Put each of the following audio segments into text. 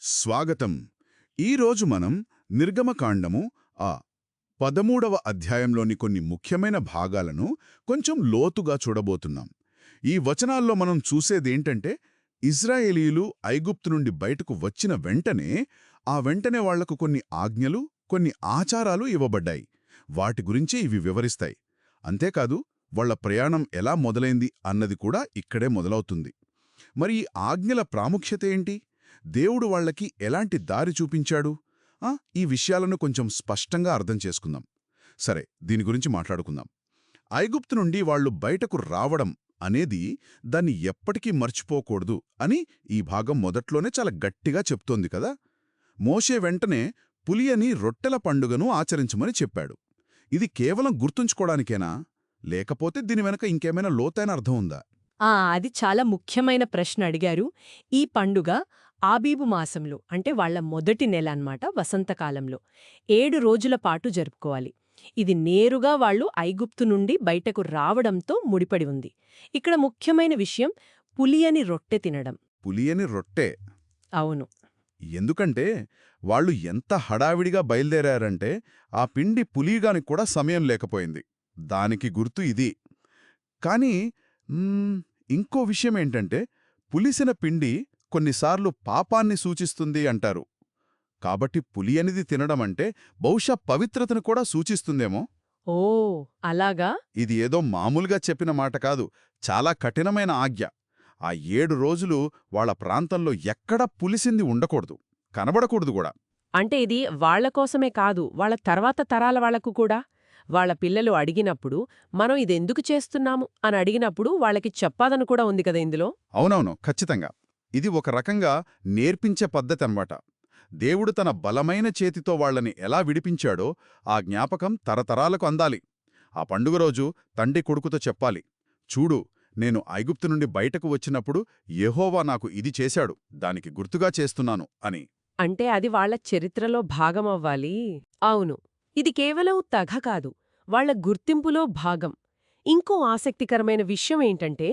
స్వాగతం. ఈరోజు మనం నిర్గమకాండము ఆ పదమూడవ అధ్యాయంలోని కొన్ని ముఖ్యమైన భాగాలను కొంచెం లోతుగా చూడబోతున్నాం. ఈ వచనాల్లో మనం చూసేదేంటంటే ఇజ్రాయేలీలు ఐగుప్తు నుండి బయటకు వచ్చిన వెంటనే ఆ వెంటనే వాళ్ళకు కొన్ని ఆజ్ఞలు కొన్ని ఆచారాలు ఇవ్వబడ్డాయి. వాటి గురించి ఇవి వివరిస్తాయి. అంతేకాదు వాళ్ళ ప్రయాణం ఎలా మొదలైంది అన్నది కూడా ఇక్కడే మొదలవుతుంది. మరి ఈ ఆజ్ఞల ప్రాముఖ్యత ఏంటి? దేవుడు వాళ్ళకి ఎలాంటి దారి చూపించాడు? ఆ, ఈ విషయాలను కొంచెం స్పష్టంగా అర్థం చేసుకుందాం. సరే దీని గురించి మాట్లాడుకుందాం. ఐగుప్తు నుండి వాళ్ళు బయటకు రావడం అనేది దాన్ని ఎప్పటికీ మర్చిపోకూడదు అని ఈ భాగం మొదట్లోనే చాలా గట్టిగా చెప్తోంది కదా? మోషే వెంటనే పులియని రొట్టెల పండుగను ఆచరించమని చెప్పాడు. ఇది కేవలం గుర్తుంచుకోవడానికేనా లేకపోతే దీని వెనక ఇంకేమైనా లోతైన అర్థం ఉందా? ఆ అది చాలా ముఖ్యమైన ప్రశ్న అడిగారు. ఈ పండుగ ఆబీబు మాసంలో అంటే వాళ్ళ మొదటి నెల అన్నమాట వసంతకాలంలో. ఏడు రోజుల పాటు జరుపుకోవాలి. ఇది నేరుగా వాళ్ళు ఐగుప్తు నుండి బయటకు రావడంతో ముడిపడి ఉంది. ఇక్కడ ముఖ్యమైన విషయం పులియని రొట్టె తినడం. పులియని రొట్టె? అవును. ఎందుకంటే వాళ్ళు ఎంత హడావిడిగా బయలుదేరారంటే ఆ పిండి పులియగానికి కూడా సమయం లేకపోయింది. దానికి గుర్తు ఇది. కానీ ఇంకో విషయం ఏంటంటే పులిసిన పిండి కొన్నిసార్లు పాపాన్ని సూచిస్తుంది అంటారు. కాబట్టి పులి అనేది తినడం అంటే బహుశా పవిత్రతను కూడా సూచిస్తుందేమో? ఓ అలాగా? ఇది ఏదో మామూలుగా చెప్పిన మాట కాదు. చాలా కఠినమైన ఆజ్ఞ. ఆ ఏడు రోజులు వాళ్ళ ప్రాంతంలో ఎక్కడా పులిసింది ఉండకూడదు. కనబడకూడదు కూడా. అంటే ఇది వాళ్ళ కోసమే కాదు వాళ్ళ తర్వాత తరాల వాళ్ళకు కూడా. వాళ్ళ పిల్లలు అడిగినప్పుడు మనం ఇదెందుకు చేస్తున్నాము? అని అడిగినప్పుడు వాళ్ళకి చెప్పాదని కూడా ఉంది కదా ఇందులో? అవునవును ఖచ్చితంగా. ఇది ఒక రకంగా నేర్పించే పద్ధతి అన్నమాట దేవుడు తన బలమైన చేతితో వాళ్ళని ఎలా విడిపించాడో ఆ జ్ఞాపకం తరతరాలకు అందాలి. ఆ పండుగ రోజు తండ్రి కొడుకుతో చెప్పాలి చూడు నేను ఐగుప్తు నుండి బయటకు వచ్చినప్పుడు యెహోవా నాకు ఇది చేశాడు దానికి గుర్తుగా చేస్తున్నాను అని. అంటే అది వాళ్ళ చరిత్రలో భాగమవ్వాలి? అవును. ఇది కేవలం తగ కాదు వాళ్ళ గుర్తింపులో భాగం. ఇంకో ఆసక్తికరమైన విషయం ఏంటంటే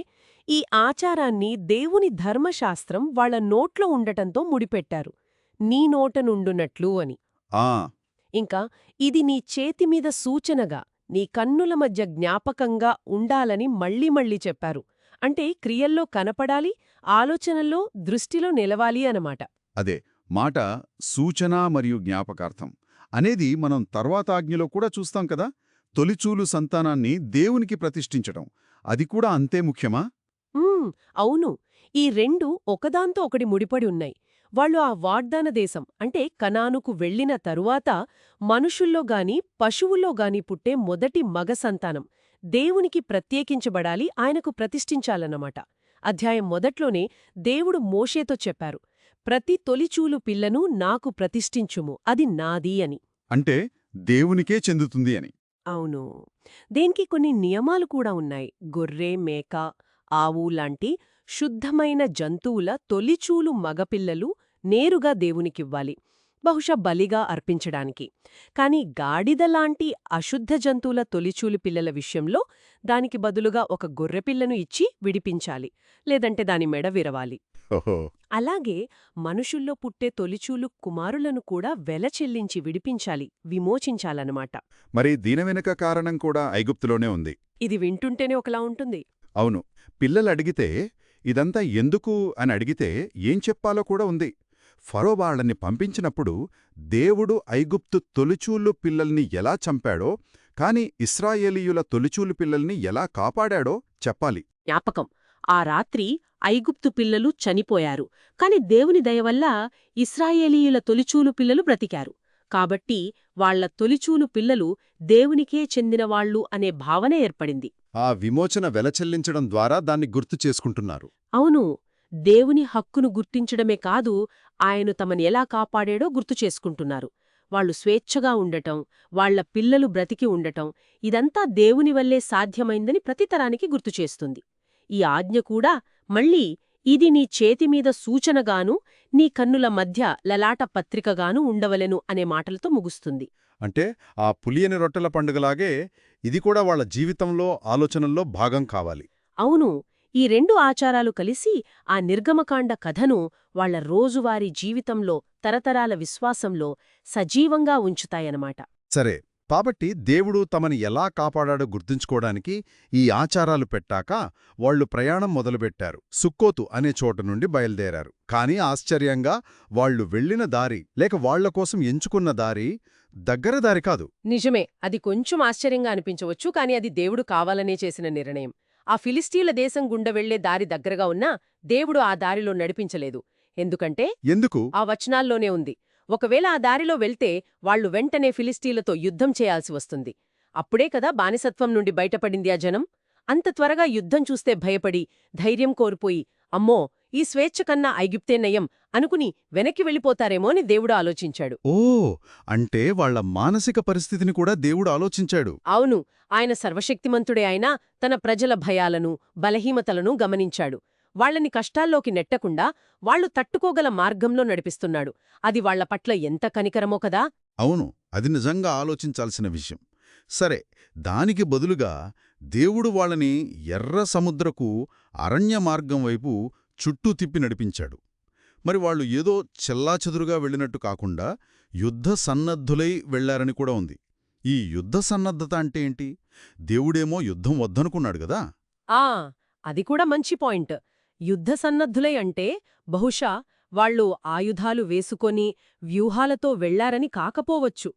ఈ ఆచారాన్ని దేవుని ధర్మశాస్త్రం వాళ్ళ నోట్లో ఉండటంతో ముడిపెట్టారు. నీ నోట నుండునట్లు అని. ఆ! ఇంకా ఇది నీ చేతి మీద సూచనగా నీ కన్నుల మధ్య జ్ఞాపకంగా ఉండాలని మళ్ళీ మళ్ళీ చెప్పారు. అంటే క్రియల్లో కనపడాలి ఆలోచనల్లో దృష్టిలో నిలవాలి అనమాట అదే మాట సూచన మరియు జ్ఞాపకార్థం అనేది మనం తర్వాత ఆజ్ఞలో కూడా చూస్తాం కదా? తొలిచూలు సంతానాన్ని దేవునికి ప్రతిష్ఠించటం. అది కూడా అంతే ముఖ్యమా? అవును. ఈ రెండు ఒకదాంతో ఒకటి ముడిపడి ఉన్నాయి. వాళ్ళు ఆ వాగ్దాన దేశం అంటే కనానుకు వెళ్ళిన తరువాత మనుషుల్లో గాని పశువుల్లో గాని పుట్టే మొదటి మగ సంతానం. దేవునికి ప్రత్యేకించబడాలి ఆయనకు ప్రతిష్ఠించాలన్నమాట. అధ్యాయం మొదట్లోనే దేవుడు మోషేతో చెప్పారు ప్రతి తొలిచూలు పిల్లను నాకు ప్రతిష్ఠించుము అది నాది అని. అంటే దేవునికే చెందుతుంది అని. అవును. దీనికి కొన్ని నియమాలు కూడా ఉన్నాయి. గొర్రె మేక ఆవు లాంటి శుద్ధమైన జంతువుల తొలిచూలు మగపిల్లలు నేరుగా దేవునికివ్వాలి బహుశా బలిగా అర్పించడానికి. కాని గాడిద లాంటి అశుద్ధ జంతువుల తొలిచూలు పిల్లల విషయంలో దానికి బదులుగా ఒక గొర్రెపిల్లను ఇచ్చి విడిపించాలి లేదంటే దాని మెడ విరవాలి. అలాగే మనుషుల్లో పుట్టే తొలిచూలు కుమారులను కూడా వెల చెల్లించి విడిపించాలి విమోచించాలన్నమాట. మరి దీని వెనుక కారణం కూడా ఐగుప్తులోనే ఉంది. ఇది వింటుంటేనే ఒకలా ఉంటుంది. అవును. పిల్లలు అడిగితే ఇదంతా ఎందుకు అని అడిగితే ఏం చెప్పాలో కూడా ఉంది. ఫరో వాళ్ళని పంపించినప్పుడు దేవుడు ఐగుప్తు తొలిచూలు పిల్లల్ని ఎలా చంపాడో కాని ఇస్రాయేలీయుల తొలిచూలు పిల్లల్ని ఎలా కాపాడాడో చెప్పాలి. జ్ఞాపకం. ఆ రాత్రి ఐగుప్తు పిల్లలు చనిపోయారు. కాని దేవుని దయవల్ల ఇస్రాయేలీయుల తొలిచూలు పిల్లలు బ్రతికారు. కాబట్టి వాళ్ళ తొలిచూలు పిల్లలు దేవునికే చెందినవాళ్ళు అనే భావన ఏర్పడింది. ఆ విమోచన వెలచెల్లించడం ద్వారా దాన్ని గుర్తు చేసుకుంటున్నారు. అవును దేవుని హక్కును గుర్తించడమే కాదు ఆయన తమని ఎలా కాపాడాడో గుర్తు చేసుకుంటున్నారు. వాళ్ళు స్వేచ్ఛగా ఉండటం వాళ్ళ పిల్లలు బ్రతికి ఉండటం ఇదంతా దేవుని వల్లే సాధ్యమైందని ప్రతితరానికి గుర్తుచేస్తుంది ఈ ఆజ్ఞ కూడా మళ్ళీ ఇది నీ చేతిమీద సూచనగాను నీ కన్నుల మధ్య లలాట పత్రికగాను ఉండవలెను అనే మాటలతో ముగుస్తుంది. అంటే ఆ పులియని రొట్టెల పండుగలాగే ఇది కూడా వాళ్ళ జీవితంలో ఆలోచనల్లో భాగం కావాలి. అవును. ఈ రెండు ఆచారాలు కలిసి ఆ నిర్గమకాండ కథను వాళ్ళ రోజువారీ జీవితంలో తరతరాల విశ్వాసంలో సజీవంగా ఉంచుతాయన్నమాట. సరే. కాబట్టి దేవుడు తమని ఎలా కాపాడాడో గుర్తుంచుకోవడానికి ఈ ఆచారాలు పెట్టాక వాళ్ళు ప్రయాణం మొదలుపెట్టారు. సుక్కోతు అనే చోట నుండి బయలుదేరారు. కానీ ఆశ్చర్యంగా వాళ్ళు వెళ్ళిన దారి లేక వాళ్ళ కోసం ఎంచుకున్న దారి దగ్గర దారి కాదు. నిజమే అది కొంచెం ఆశ్చర్యంగా అనిపించవచ్చు కానీ అది దేవుడు కావాలనే చేసిన నిర్ణయం. ఆ ఫిలిస్టీల దేశం గుండా వెళ్ళే దారి దగ్గరగా ఉన్నా దేవుడు ఆ దారిలో నడిపించలేదు. ఎందుకంటే ఎందుకు? ఆ వచనాల్లోనే ఉంది. ఒకవేళ ఆ దారిలో వెళ్తే వాళ్ళు వెంటనే ఫిలిస్టీలతో యుద్ధం చేయాల్సి వస్తుంది. అప్పుడే కదా బానిసత్వం నుండి బయటపడింది ఆ జనం. అంత త్వరగా యుద్ధం చూస్తే భయపడి ధైర్యం కోల్పోయి అమ్మో ఈ స్వేచ్ఛ కన్నా ఐగుప్తే నయం అనుకుని వెనక్కి వెళ్ళిపోతారేమో అని దేవుడు ఆలోచించాడు. ఓ అంటే వాళ్ళ మానసిక పరిస్థితిని కూడా దేవుడు ఆలోచించాడు. అవును ఆయన సర్వశక్తిమంతుడే అయినా తన ప్రజల భయాలను బలహీనతలను గమనించాడు. వాళ్ళని కష్టాల్లోకి నెట్టకుండా వాళ్ళు తట్టుకోగల మార్గంలో నడిపిస్తున్నాడు. అది వాళ్ళ పట్ల ఎంత కనికరమో కదా? అవును అది నిజంగా ఆలోచించాల్సిన విషయం. సరే దానికి బదులుగా దేవుడు వాళ్ళని ఎర్ర సముద్రకు అరణ్య మార్గం వైపు చుట్టూ తిప్పి నడిపించాడు. మరి వాళ్ళు ఏదో చెల్లాచెదురుగా వెళ్ళినట్టు కాకుండా యుద్ధ సన్నద్ధులై వెళ్ళారని కూడా ఉంది. ఈ యుద్ధ సన్నద్ధత అంటే ఏంటి? దేవుడేమో యుద్ధం వద్దనుకున్నాడు గదా ఆ అది కూడా మంచి పాయింట్. యుద్ధ సన్నద్ధులై అంటే బహుశా వాళ్ళు ఆయుధాలు వేసుకొని వ్యూహాలతో వెళ్ళారని కాకపోవచ్చు.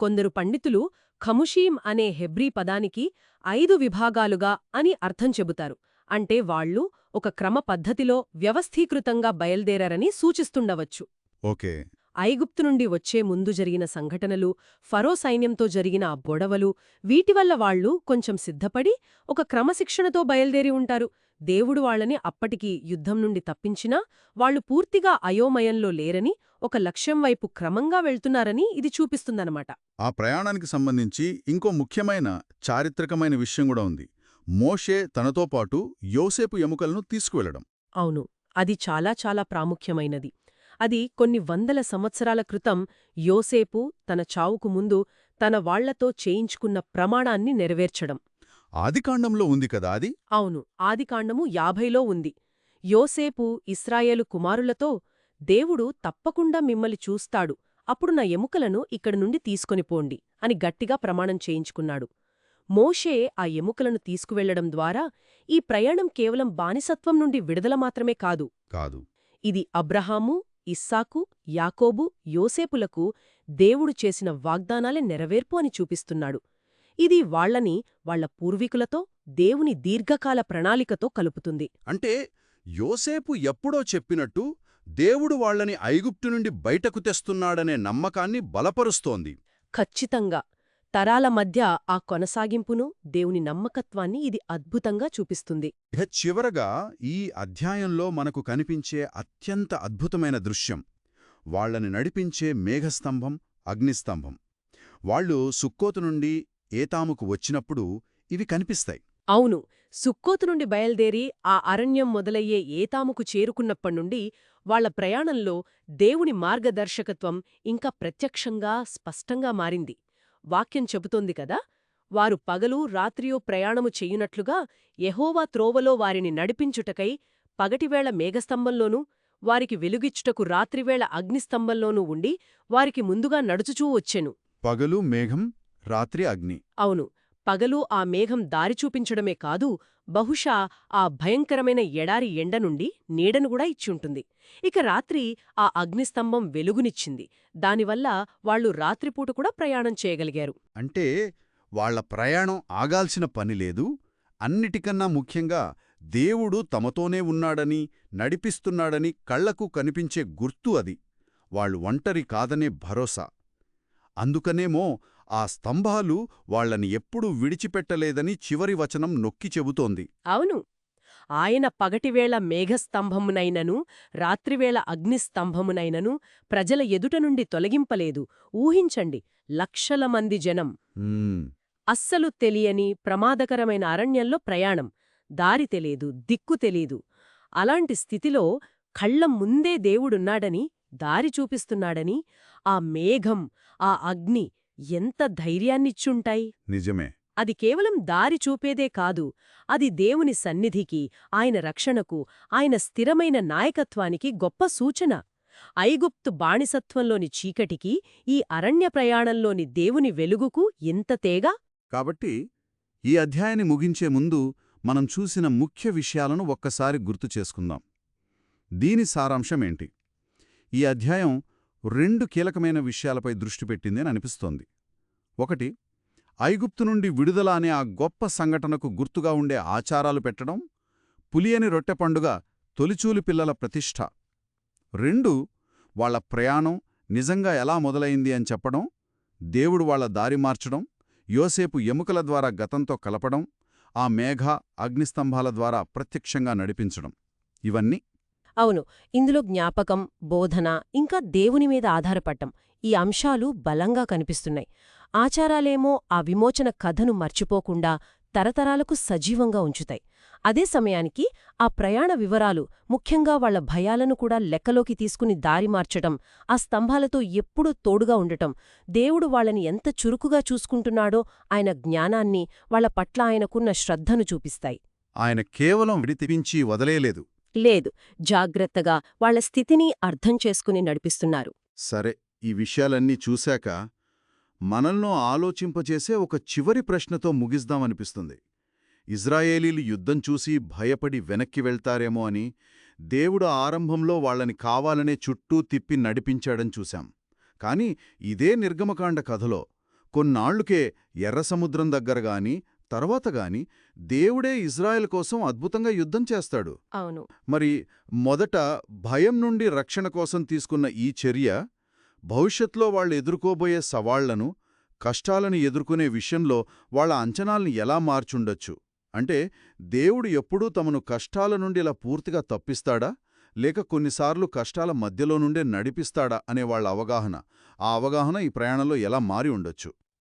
కొందరు పండితులు ఖముషీం అనే హెబ్రీ పదానికి ఐదు విభాగాలుగా అని అర్థం చెబుతారు. అంటే వాళ్ళు ఒక క్రమ పద్ధతిలో వ్యవస్థీకృతంగా బయల్దేరారని సూచిస్తుండవచ్చు. ఓకే. ఐగుప్తు నుండి వచ్చే ముందు జరిగిన సంఘటనలు ఫరో సైన్యంతో జరిగిన ఆ గొడవలు వీటివల్ల వాళ్ళు కొంచెం సిద్ధపడి ఒక క్రమశిక్షణతో బయల్దేరి ఉంటారు. దేవుడు వాళ్ళని అప్పటికి యుద్ధం నుండి తప్పించినా వాళ్ళు పూర్తిగా అయోమయంలో లేరని ఒక లక్ష్యం వైపు క్రమంగా వెళ్తున్నారని ఇది చూపిస్తుందన్నమాట. ఆ ప్రయాణానికి సంబంధించి ఇంకో ముఖ్యమైన చారిత్రకమైన విషయం కూడా ఉంది. మోషే తనతో పాటు యోసేపు ఎముకలను తీసుకువెళ్ళడం అవును అది చాలా చాలా ప్రాముఖ్యమైనది. అది కొన్ని వందల సంవత్సరాల క్రితం యోసేపు తన చావుకు ముందు తన వాళ్ళతో చేయించుకున్న ప్రమాణాన్ని నెరవేర్చడం. ఆదికాండంలో ఉంది కదా అది? అవును ఆదికాండము యాభైలో ఉంది. యోసేపు ఇస్రాయేలు కుమారులతో దేవుడు తప్పకుండా మిమ్మల్ని చూస్తాడు అప్పుడు నా ఎముకలను ఇక్కడి నుండి తీసుకొని పోండి అని గట్టిగా ప్రమాణం చేయించుకున్నాడు. మోషే ఆ ఎముకలను తీసుకువెళ్ళడం ద్వారా ఈ ప్రయాణం కేవలం బానిసత్వం నుండి విడుదల మాత్రమే కాదు. కాదు. ఇది అబ్రహాము ఇస్సాకు యాకోబు యోసేపులకు దేవుడు చేసిన వాగ్దానాలే నెరవేర్పు అని చూపిస్తున్నాడు. ఇది వాళ్ళని వాళ్ళ పూర్వీకులతో దేవుని దీర్ఘకాల ప్రణాళికతో కలుపుతుంది. అంటే యోసేపు ఎప్పుడో చెప్పినట్టు దేవుడు వాళ్ళని ఐగుప్తు నుండి బయటకు తెస్తున్నాడనే నమ్మకాన్ని బలపరుస్తోంది. ఖచ్చితంగా. తరాల మధ్య ఆ కొనసాగింపును దేవుని నమ్మకత్వాన్ని ఇది అద్భుతంగా చూపిస్తుంది. ఇహ చివరగా ఈ అధ్యాయంలో మనకు కనిపించే అత్యంత అద్భుతమైన దృశ్యం. వాళ్ళని నడిపించే మేఘస్తంభం అగ్నిస్తంభం. వాళ్ళు సుక్కోతు నుండి ఏతాముకు వచ్చినప్పుడు ఇవి కనిపిస్తాయి. అవును సుక్కోతు నుండి బయల్దేరి ఆ అరణ్యం మొదలయ్యే ఏతాముకు చేరుకున్నప్పటినుండి వాళ్ళ ప్రయాణంలో దేవుని మార్గదర్శకత్వం ఇంకా ప్రత్యక్షంగా స్పష్టంగా మారింది. వాక్యం చెబుతోంది కదా వారు పగలు రాత్రియో ప్రయాణము చెయ్యునట్లుగా యెహోవా త్రోవలో వారిని నడిపించుటకై పగటివేళ మేఘస్తంభంలోనూ వారికి వెలుగిచ్చుటకు రాత్రివేళ అగ్నిస్తంభంలోనూ ఉండి వారికి ముందుగా నడుచుచూ వచ్చెను. పగలు మేఘం రాత్రి అగ్ని. అవును పగలు ఆ మేఘం దారి చూపించడమే కాదు బహుశా ఆ భయంకరమైన ఎడారి ఎండ నుండి నీడను కూడా ఇచ్చుంటుంది. ఇక రాత్రి ఆ అగ్నిస్తంభం వెలుగునిచ్చింది. దానివల్ల వాళ్ళు రాత్రిపూట కూడా ప్రయాణం చేయగలిగారు. అంటే వాళ్ళ ప్రయాణం ఆగాల్సిన పని లేదు అన్నిటికన్నా ముఖ్యంగా దేవుడు తమతోనే ఉన్నాడని నడిపిస్తున్నాడని కళ్ళకు కనిపించే గుర్తు అది. వాళ్ళు ఒంటరి కాదనే భరోసా. అందుకనేమో ఆ స్తంభాలు వాళ్ళని ఎప్పుడూ విడిచిపెట్టలేదని చివరి వచనం నొక్కి చెబుతోంది. అవును. ఆయన పగటివేళ మేఘస్తంభమునైనను రాత్రివేళ అగ్నిస్తంభమునైనను ప్రజల ఎదుట నుండి తొలగింపలేదు. ఊహించండి లక్షల మంది జనం. అస్సలు తెలియని ప్రమాదకరమైన అరణ్యంలో ప్రయాణం. దారి తెలియదు దిక్కు తెలీదు. అలాంటి స్థితిలో కళ్ళ ముందే దేవుడున్నాడని దారి చూపిస్తున్నాడని ఆ మేఘం ఆ అగ్ని ఎంత ధైర్యాన్నిచ్చుంటాయి? నిజమే. అది కేవలం దారి చూపేదే కాదు అది దేవుని సన్నిధికి ఆయన రక్షణకు ఆయన స్థిరమైన నాయకత్వానికి గొప్ప సూచన. ఐగుప్తు బానిసత్వంలోని చీకటికి ఈ అరణ్య ప్రయాణంలోని దేవుని వెలుగుకు ఎంత తేగా? కాబట్టి ఈ అధ్యాయాన్ని ముగించే ముందు మనం చూసిన ముఖ్య విషయాలను ఒక్కసారి గుర్తు చేసుకుందాం. దీని సారాంశమేంటి ఈ అధ్యాయం రెండు కీలకమైన విషయాలపై దృష్టి పెట్టింది అని అనిపిస్తోంది. ఒకటి ఐగుప్తు నుండి విడుదల అనే ఆ గొప్ప సంఘటనకు గుర్తుగా ఉండే ఆచారాలు పెట్టడం పులియని రొట్టె పండుగ తొలిచూలి పిల్లల ప్రతిష్ఠ. రెండు వాళ్ళ ప్రయాణం నిజంగా ఎలా మొదలైంది అని చెప్పడం దేవుడు వాళ్ళ దారి మార్చడం యోసేపు ఎముకల ద్వారా గతంతో కలపడం ఆ మేఘ అగ్నిస్తంభాల ద్వారా ప్రత్యక్షంగా నడిపించడం. ఇవన్నీ అవును ఇందులో జ్ఞాపకం బోధన ఇంకా దేవుని మీద ఆధారపడటం ఈ అంశాలు బలంగా కనిపిస్తున్నాయి. ఆచారాలేమో ఆ విమోచన కథను మర్చిపోకుండా తరతరాలకు సజీవంగా ఉంచుతాయి. అదే సమయానికి ఆ ప్రయాణ వివరాలు ముఖ్యంగా వాళ్ళ భయాలను కూడా లెక్కలోకి తీసుకుని దారి మార్చటం ఆ స్తంభాలతో ఎప్పుడూ తోడుగా ఉండటం దేవుడు వాళ్ళని ఎంత చురుకుగా చూసుకుంటున్నాడో ఆయన జ్ఞానాన్ని వాళ్ళ పట్ల ఆయనకున్న శ్రద్ధను చూపిస్తాయి. ఆయన కేవలం విడితిపించి వదలేలేదు లేదు. జాగ్రత్తగా వాళ్ళ స్థితిని అర్థం చేసుకుని నడిపిస్తున్నారు. సరే ఈ విషయాలన్నీ చూశాక మనల్నో ఆలోచింపచేసే ఒక చివరి ప్రశ్నతో ముగిద్దామనిపిస్తుంది. ఇజ్రాయేలీలు యుద్ధం చూసి భయపడి వెనక్కి వెళ్తారేమో అని దేవుడు ఆరంభంలో వాళ్ళని కావాలనే చుట్టూ తిప్పి నడిపించాడని చూశాం. కాని ఇదే నిర్గమకాండ కథలో కొన్నాళ్ళుకే ఎర్రసముద్రం దగ్గరగాని తర్వాతగాని దేవుడే ఇజ్రాయెల్ కోసం అద్భుతంగా యుద్ధం చేస్తాడు. అవును. మరి మొదట భయం నుండి రక్షణ కోసం తీసుకున్న ఈ చర్య భవిష్యత్లో వాళ్ళు ఎదుర్కోబోయే సవాళ్ళను కష్టాలను ఎదుర్కొనే విషయంలో వాళ్ళ అంచనాల్ని ఎలా మార్చుండొచ్చు? అంటే దేవుడు ఎప్పుడూ తమను కష్టాల నుండి ఇలా పూర్తిగా తప్పిస్తాడా? లేక కొన్నిసార్లు కష్టాల మధ్యలో నుండే నడిపిస్తాడా అనే వాళ్ళ అవగాహన ఆ అవగాహన ఈ ప్రయాణంలో ఎలా మారి ఉండొచ్చు?